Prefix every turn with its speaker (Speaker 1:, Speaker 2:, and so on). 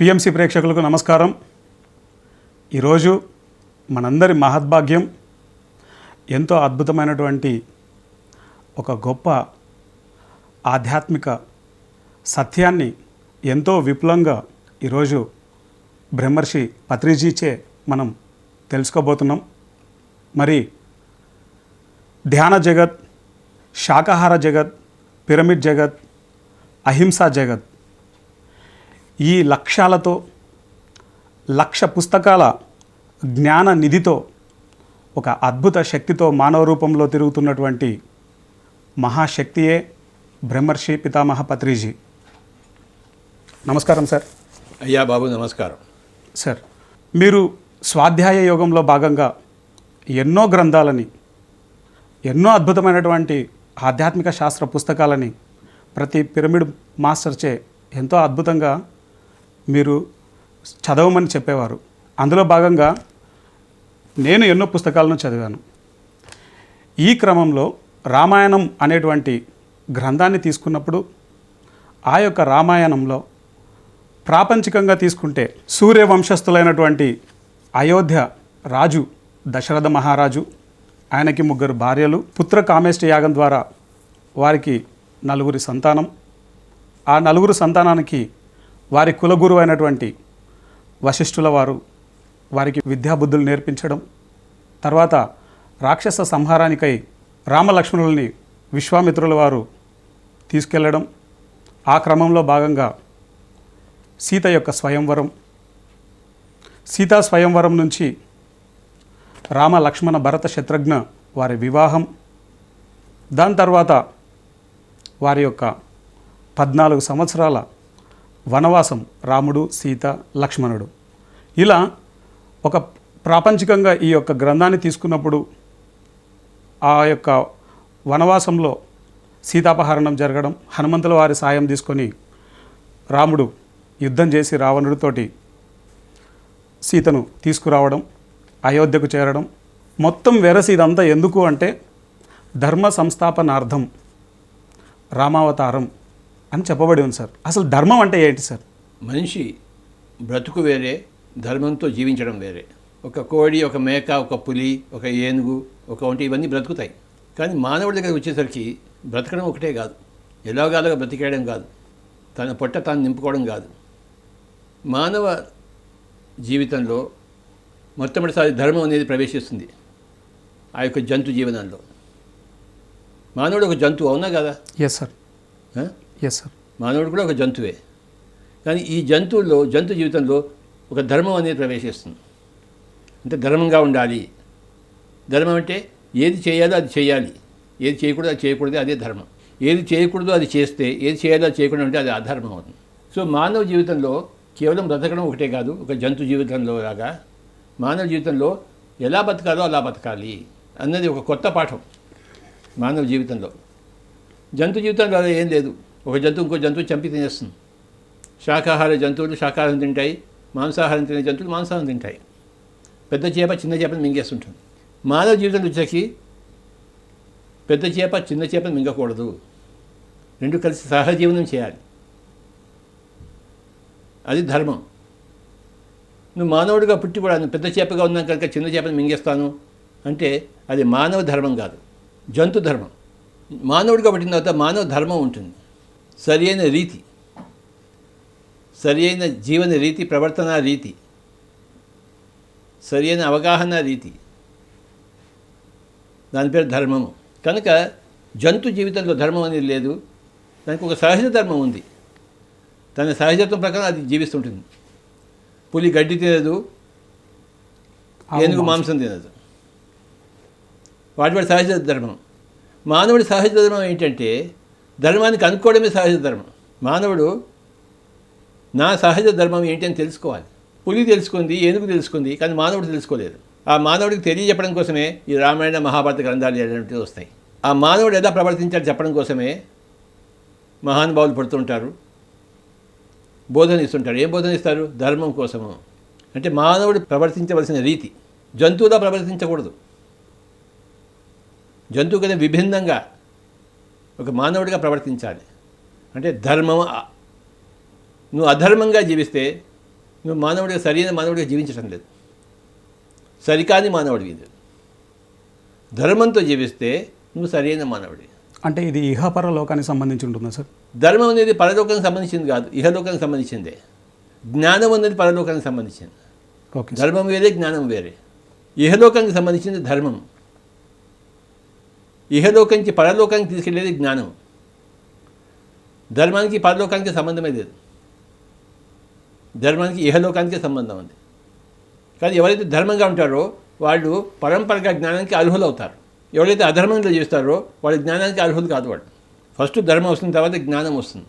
Speaker 1: PMC ప్రేక్షకులకు నమస్కారం. ఈరోజు మనందరి మహద్భాగ్యం ఎంతో అద్భుతమైనటువంటి ఒక గొప్ప ఆధ్యాత్మిక సత్యాన్ని ఎంతో విపులంగా ఈరోజు బ్రహ్మర్షి పత్రిజీచే మనం తెలుసుకోబోతున్నాం. మరి ధ్యాన జగత్ శాకాహార జగత్ పిరమిడ్ జగత్ అహింసా జగత్ ఈ లక్ష్యాలతో లక్ష పుస్తకాల జ్ఞాన నిధితో ఒక అద్భుత శక్తితో మానవ రూపంలో తిరుగుతున్నటువంటి మహాశక్తియే బ్రహ్మర్షి పితామహ పత్రిజీ. నమస్కారం సార్.
Speaker 2: అయ్యా బాబు నమస్కారం.
Speaker 1: సార్ మీరు స్వాధ్యాయ యోగంలో భాగంగా ఎన్నో గ్రంథాలని ఎన్నో అద్భుతమైనటువంటి ఆధ్యాత్మిక శాస్త్ర పుస్తకాలని ప్రతి పిరమిడ్ మాస్టర్చే ఎంతో అద్భుతంగా మీరు చదవమని చెప్పేవారు. అందులో భాగంగా నేను ఎన్నో పుస్తకాలను చదివాను. ఈ క్రమంలో రామాయణం అనేటువంటి గ్రంథాన్ని తీసుకున్నప్పుడు ఆ యొక్క రామాయణంలో ప్రాపంచికంగా తీసుకుంటే సూర్యవంశస్థులైనటువంటి అయోధ్య రాజు దశరథ మహారాజు ఆయనకి ముగ్గురు భార్యలు పుత్ర కామేష్ట యాగం ద్వారా వారికి నలుగురి సంతానం. ఆ నలుగురు సంతానానికి వారి కులగురువు అయినటువంటి వశిష్ఠుల వారు వారికి విద్యాబుద్ధులు నేర్పించడం తర్వాత రాక్షస సంహారానికై రామలక్ష్మణుల్ని విశ్వామిత్రుల వారు తీసుకెళ్ళడం ఆ క్రమంలో భాగంగా సీత యొక్క స్వయంవరం సీతా స్వయంవరం నుంచి రామ లక్ష్మణ భరత శత్రుఘ్న వారి వివాహం దాని తర్వాత వారి యొక్క పద్నాలుగు సంవత్సరాల వనవాసం రాముడు సీత లక్ష్మణుడు. ఇలా ఒక ప్రాపంచికంగా ఈ యొక్క గ్రంథాన్ని తీసుకున్నప్పుడు ఆ యొక్క వనవాసంలో సీతాపహరణం జరగడం హనుమంతుల వారి సాయం తీసుకొని రాముడు యుద్ధం చేసి రావణుడితోటి సీతను తీసుకురావడం అయోధ్యకు చేరడం మొత్తం వెరసి ఇదంతా ఎందుకు అంటే ధర్మ సంస్థాపనార్థం రామావతారం అని చెప్పబడి ఉంది సార్. అసలు ధర్మం అంటే ఏంటి సార్?
Speaker 2: మనిషి బ్రతుకు వేరే ధర్మంతో జీవించడం వేరే. ఒక కోడి ఒక మేక ఒక పులి ఒక ఏనుగు ఒక వంటి ఇవన్నీ బ్రతుకుతాయి. కానీ మానవుడి దగ్గర వచ్చేసరికి బ్రతకడం ఒకటే కాదు. ఎలాగాలుగా బ్రతికేయడం కాదు. తన పొట్ట తాను నింపుకోవడం కాదు. మానవ జీవితంలో మొట్టమొదటిసారి ధర్మం అనేది ప్రవేశిస్తుంది ఆ యొక్క జంతు జీవనంలో మానవుడు ఒక జంతువు అవునా కదా?
Speaker 1: Yes sir? ఎస్ సార్
Speaker 2: మానవుడు కూడా ఒక జంతువే. కానీ ఈ జంతువుల్లో జంతు జీవితంలో ఒక ధర్మం అనేది ప్రవేశిస్తుంది. అంటే ధర్మంగా ఉండాలి. ధర్మం అంటే ఏది చేయాలో అది చేయాలి. ఏది చేయకూడదు అది చేయకూడదు అదే ధర్మం. ఏది చేయకూడదు అది చేస్తే ఏది చేయాలో అది చేయకూడదు అంటే అది అధర్మం అవుతుంది. సో మానవ జీవితంలో కేవలం బ్రతకడం ఒకటే కాదు ఒక జంతు జీవితంలో లాగా మానవ జీవితంలో ఎలా బతకాలో అలా బతకాలి అన్నది ఒక కొత్త పాఠం మానవ జీవితంలో. జంతు జీవితంలో అలా ఏం లేదు. ఒక జంతువు ఇంకో జంతువు చంపి తినేస్తుంది. శాకాహార జంతువులు శాకాహారం తింటాయి మాంసాహారం తినే జంతువులు మాంసాహారం తింటాయి. పెద్ద చేప చిన్న చేపను మింగేస్తుంటుంది. మానవ జీవితంలో వచ్చేసి పెద్ద చేప చిన్న చేపను మింగకూడదు. రెండు కలిసి సహజీవనం చేయాలి. అది ధర్మం. నువ్వు మానవుడిగా పుట్టి కూడా నువ్వు పెద్ద చేపగా ఉన్నాను కనుక చిన్న చేపను మింగేస్తాను అంటే అది మానవ ధర్మం కాదు. జంతు ధర్మం. మానవుడిగా పుట్టిన తర్వాత మానవ ధర్మం ఉంటుంది. సరి అయిన రీతి సరి అయిన జీవన రీతి ప్రవర్తన రీతి సరి అయిన అవగాహన రీతి. దాని పేరు ధర్మము. కనుక జంతు జీవితంలో ధర్మం అనేది లేదు. దానికి ఒక సహజ ధర్మం ఉంది. తన సహజత్వం ప్రకారం అది జీవిస్తుంటుంది. పులి గడ్డి తినదు. ఏనుగు మాంసం. తినదు. వాటి వాడి సహజ ధర్మం. మానవుడి సహజ ధర్మం ఏంటంటే ధర్మానికి అనుకోవడమే సహజ ధర్మం. మానవుడు నా సహజ ధర్మం ఏంటి అని తెలుసుకోవాలి. పులి తెలుసుకుంది ఏనుగు తెలుసుకుంది కానీ మానవుడు తెలుసుకోలేదు. ఆ మానవుడికి తెలియజెప్పడం కోసమే ఈ రామాయణ మహాభారత గ్రంథాలు అనేటువంటివి వస్తాయి. ఆ మానవుడు ఎలా ప్రవర్తించాలి చెప్పడం కోసమే మహానుభావులు పడుతుంటారు బోధన ఇస్తుంటారు. ఏం బోధన ఇస్తారు? ధర్మం కోసము. అంటే మానవుడు ప్రవర్తించవలసిన రీతి. జంతువులా ప్రవర్తించకూడదు. జంతువు కదా విభిన్నంగా ఒక మానవుడిగా ప్రవర్తించాలి. అంటే ధర్మం నువ్వు అధర్మంగా జీవిస్తే నువ్వు మానవుడిగా సరైన మానవుడిగా జీవించడం లేదు. సరికాని మానవుడివి ధర్మంతో జీవిస్తే నువ్వు సరైన మానవుడి
Speaker 1: అంటే ఇది ఇహపర లోకానికి సంబంధించి ఉంటుందా సార్?
Speaker 2: ధర్మం అనేది పరలోకానికి సంబంధించింది కాదు ఇహలోకానికి సంబంధించిందే. జ్ఞానం అనేది పరలోకానికి సంబంధించింది.
Speaker 1: ఓకే
Speaker 2: ధర్మం వేరే జ్ఞానం వేరే. ఇహలోకానికి సంబంధించింది ధర్మం. ఇహలోకానికి పరలోకానికి తీసుకెళ్ళేది జ్ఞానం. ధర్మానికి పరలోకానికి సంబంధమే లేదు. ధర్మానికి ఇహలోకానికి సంబంధం ఉంది కానీ ఎవరైతే ధర్మంగా ఉంటారో వాళ్ళు పరంపరగా జ్ఞానానికి అర్హులు అవుతారు ఎవరైతే అధర్మంగా చేస్తారో వాళ్ళ జ్ఞానానికి అర్హులు కాదు వాళ్ళు. ఫస్ట్ ధర్మం వస్తుంది తర్వాత జ్ఞానం వస్తుంది.